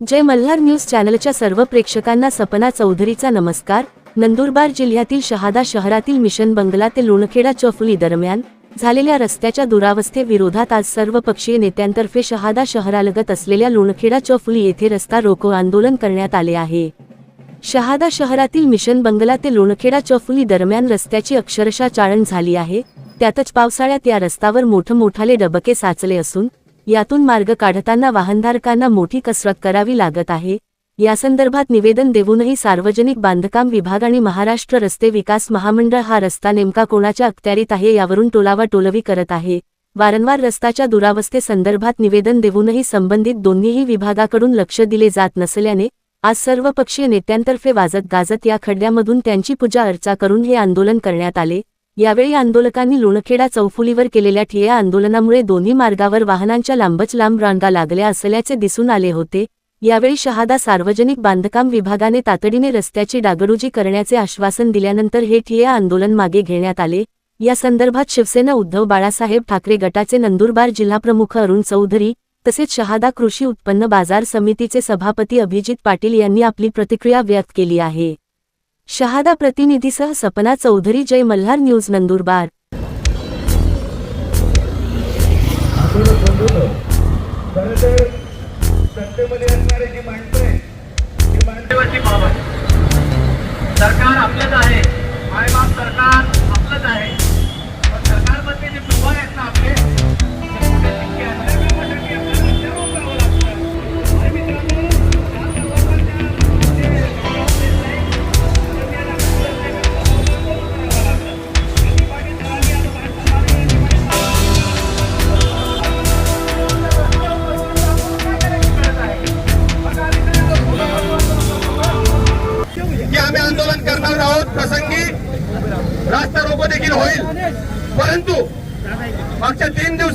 जय Malhar news चॅनलच्या सर्व प्रेक्षकांना सपना चौधरीचा नमस्कार. नंदुरबार जिल्ह्यातील शहादा शहरातील मिशन बंगला ते लोणखेडा चौफुली दरम्यान झालेल्या रस्त्याच्या दुरावस्थेविरोधात आज सर्व पक्षीय नेत्यांतर्फे शहादा शहरालगत असलेल्या लोणखेडा चौफुली येथे रस्ता रोको आंदोलन करण्यात आले आहे. शहादा शहरातील मिशन बंगला ते लोणखेडा चौफुली दरम्यान रस्त्याची अक्षरशः चाळण झाली आहे. त्यातच पावसाळ्यात या रस्त्यावर मोठमोठाले डबके साचले असून यातून मार्ग काढताना वाहनधारकांना मोठी कसरत करावी लागत आहे. यासंदर्भात निवेदन देऊनही सार्वजनिक बांधकाम विभाग आणि महाराष्ट्र रस्ते विकास महामंडळ हा रस्ता नेमका कोणाच्या अखत्यारीत आहे यावरून टोलावा टोलवी करत आहे. वारंवार रस्ताच्या दुरावस्थेसंदर्भात निवेदन देऊनही संबंधित दोन्हीही विभागाकडून लक्ष दिले जात नसल्याने आज सर्वपक्षीय नेत्यांतर्फे वाजत गाजत या खड्ड्यामधून त्यांची पूजा अर्चा करून हे आंदोलन करण्यात आले. यावेळी आंदोलकांनी लोणखेडा चौफुलीवर केलेल्या ठिय्या आंदोलनामुळे दोन्ही मार्गावर वाहनांच्या लांबच लांब रांगा लागल्या असल्याचे दिसून आले होते. यावेळी शहादा सार्वजनिक बांधकाम विभागाने तातडीने रस्त्याची डागडुजी करण्याचे आश्वासन दिल्यानंतर हे ठिय्या आंदोलन मागे घेण्यात आले. या संदर्भात शिवसेना उद्धव बाळासाहेब ठाकरे गटाचे नंदुरबार जिल्हाप्रमुख अरुण चौधरी तसेच शहादा कृषी उत्पन्न बाजार समितीचे सभापती अभिजित पाटील यांनी आपली प्रतिक्रिया व्यक्त केली आहे. शहादा प्रतिनिधीसह सपना चौधरी जय मल्हार न्यूज नंदुरबार. सरकार आपलंच आहे. मायबाप सरकार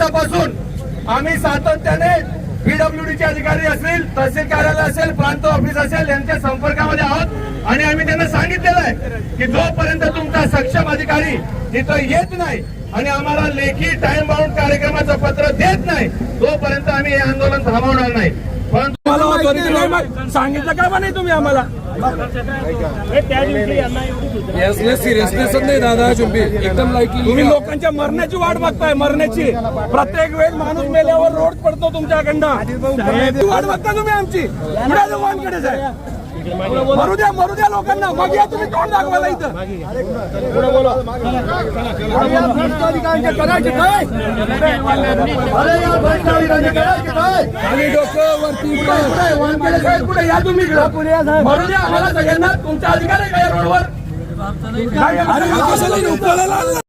दिवसापासून आम्ही सातत्याने पीडब्ल्यूडीचे अधिकारी असतील तहसील कार्यालय असेल प्रांत ऑफिस असेल यांच्या संपर्कामध्ये आहोत. आणि आम्ही त्यांना सांगितलेलं आहे की जोपर्यंत तुमचा सक्षम अधिकारी तिथं येत नाही आणि आम्हाला लेखी टाइम बाउंड कार्यक्रमाचं पत्र देत नाही तोपर्यंत आम्ही हे आंदोलन थांबवणार नाही परंतु मला ऑथॉरिटी नाही मग सांगितलं का नाही तुम्ही आम्हाला? सिरियसनेस नाही दादा चुंबी एकदम लाईटली तुम्ही लोकांच्या मरण्याची वाट बघताय मरण्याची. प्रत्येक वेळेस माणूस मेल्यावर रोड पडतो तुमच्याकडनं. वाट बघता तुम्ही आमची? मरू द्या मरू द्या लोकांना मग या तुम्ही तोंड दाखवायला इथं करायचे काय? खाली डोकं वरती? वानखेडे साहेब कुठे आहे? या तुम्ही इकडं. भरू द्या आम्हाला सगळ्यांना तुमचा अधिकार आहे का या रोडवर अरे हा कशाला इथं उपळायला आणला?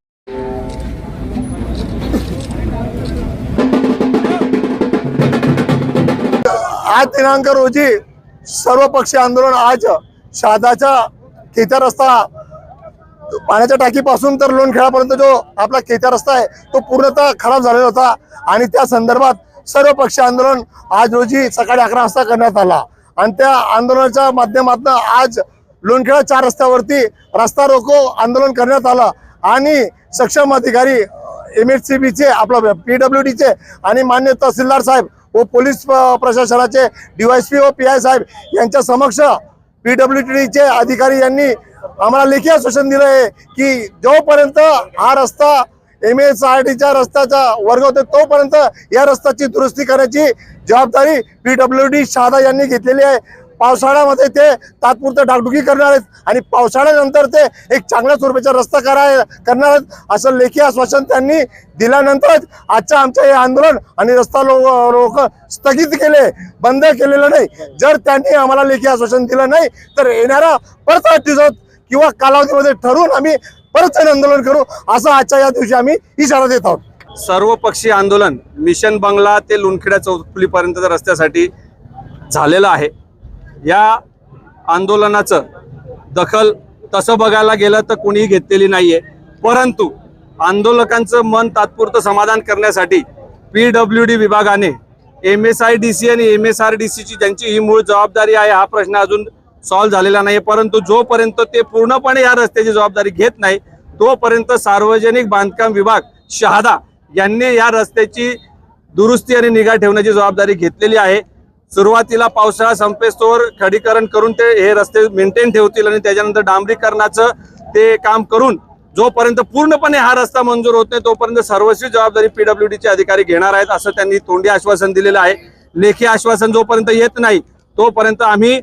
आठ दिनांक रोजी सर्वपक्षीय आंदोलन आज शहादाच्या खेत्या रस्ता पाण्याच्या टाकीपासून तर लोणखेळापर्यंत जो आपला खेत्या रस्ता आहे तो पूर्णतः खराब झालेला होता. आणि त्या संदर्भात सर्वपक्षीय आंदोलन आज रोजी सकाळी अकरा वाजता करण्यात आला. आणि त्या आंदोलनाच्या माध्यमातून आज लोणखेळा चार रस्त्यावरती रस्ता रोको आंदोलन करण्यात आलं. आणि सक्षम अधिकारी एम एच सी बीचे आपलं पी डब्ल्यू डीचे आणि मान्य तहसीलदार साहेब व पोलीस प्रशासनाचे डीवायसपी व पी आय साहेब यांच्या समक्ष पीडब्ल्यू डीचे अधिकारी यांनी आम्हाला लेखी आश्वासन दिलं आहे की जोपर्यंत हा रस्ता एम एस आर टीच्या रस्त्याचा वर्ग होते तोपर्यंत या रस्त्याची दुरुस्ती करण्याची जबाबदारी पीडब्ल्यू डी शहादा यांनी घेतलेली आहे. पावसाळ्यामध्ये ते तात्पुरतं डागडुगी करणार आहेत आणि पावसाळ्यानंतर ते एक चांगल्या स्वरूपाचा रस्ता कराय करणार आहेत असं लेखी आश्वासन त्यांनी दिल्यानंतरच आजच्या आमचं हे आंदोलन आणि रस्ता लो लोक स्थगित केले बंद केलेलं नाही. जर त्यांनी आम्हाला लेखी आश्वासन दिलं नाही तर येणारा परत आठ दिवसात किंवा कालावधीमध्ये ठरवून आम्ही परत एक आंदोलन करू असं आजच्या या दिवशी आम्ही इशारा देत आहोत. सर्वपक्षीय आंदोलन मिशन बंगला ते लुणखेडा चौफुलीपर्यंतच्या रस्त्यासाठी झालेलं आहे. या आंदोलनाचं दखल तसं बघायला गेलं तर कोणीही घेतलेली नाहीये. परंतु आंदोलकांचं मन तात्पुरतं समाधान करण्यासाठी पी डब्ल्यू डी विभागाने M S I D C आणि एम एस आर डी सीची ज्यांची ही मूळ जबाबदारी आहे हा प्रश्न अजून सॉल्व्ह झालेला नाही परंतु जोपर्यंत ते पूर्णपणे या रस्त्याची जबाबदारी घेत नाही तोपर्यंत सार्वजनिक बांधकाम विभाग शहादा यांनी या रस्त्याची दुरुस्ती आणि निगा ठेवण्याची जबाबदारी घेतलेली आहे. सुरुवातीला पावसाळा संपेस्तोवर खडीकरण करून ते हे रस्ते मेंटेन ठेवतील आणि त्याच्यानंतर डांबरीकरणाचं ते काम करून जोपर्यंत पूर्णपणे हा रस्ता मंजूर होत नाही तोपर्यंत सर्वस्वी जबाबदारी पीडब्ल्यूडी डीचे अधिकारी घेणार आहेत असं त्यांनी तोंडी आश्वासन दिलेलं आहे. लेखी आश्वासन जोपर्यंत येत नाही तोपर्यंत आम्ही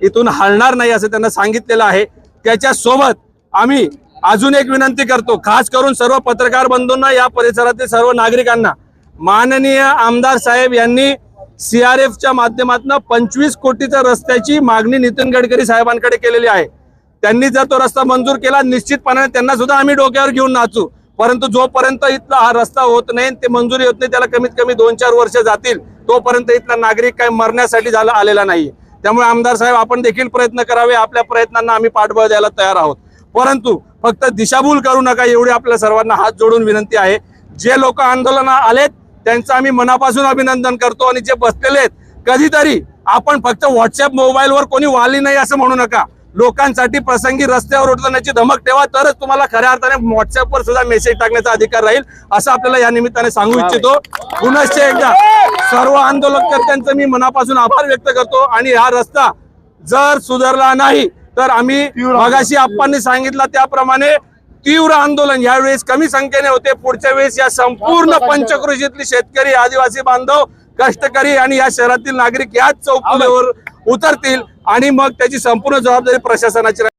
इथून हलणार नाही असं त्यांना सांगितलेलं आहे. त्याच्यासोबत आम्ही अजून एक विनंती करतो खास करून सर्व पत्रकार बंधूंना या परिसरातील सर्व नागरिकांना. माननीय आमदार साहेब यांनी सीआरएफच्या माध्यमातून पंचवीस कोटीच्या रस्त्याची मागणी नितीन गडकरी साहेबांकडे केलेली आहे. त्यांनी जर तो रस्ता मंजूर केला निश्चितपणाने त्यांना सुद्धा आम्ही डोक्यावर घेऊन नाचू. परंतु जोपर्यंत इथला हा रस्ता होत नाही ते मंजुरी होत नाही त्याला कमीत कमी दोन चार वर्ष जातील तोपर्यंत इथला नागरिक काय मरण्यासाठी झाला आलेला नाही त्यामुळे आमदार साहेब आपण देखील प्रयत्न करावे आपल्या प्रयत्नांना आम्ही पाठबळ द्यायला तयार आहोत. परंतु फक्त दिशाभूल करू नका एवढी आपल्या सर्वांना हात जोडून विनंती आहे. जे लोक आंदोलना आलेत त्यांचं आम्ही मनापासून अभिनंदन करतो आणि जे बसलेले आहेत कधीतरी आपण फक्त व्हॉट्सअप मोबाईलवर कोणी वाली नाही असं म्हणू नका. लोकांसाठी प्रसंगी रस्त्यावर उतरण्याची धमक ठेवा तरच तुम्हाला खऱ्या अर्थाने व्हॉट्सअपवर सुद्धा मेसेज टाकण्याचा अधिकार राहील असं आपल्याला या निमित्ताने सांगू इच्छितो. पुनश्च एकदा सर्व आंदोलनकर्त्यांचं मी मनापासून आभार व्यक्त करतो आणि हा रस्ता जर सुधारला नाही तर आम्ही मगाशी आप्पांनी सांगितलं त्याप्रमाणे तीव्र आंदोलन. यावेळेस कमी संख्येने होते. पुढच्या वेळेस या संपूर्ण पंचकृषीतले शेतकरी आदिवासी बांधव कष्टकरी आणि या शहरातील नागरिक याच चौकीवर उतरतील आणि मग त्याची संपूर्ण जबाबदारी प्रशासनाची राहील.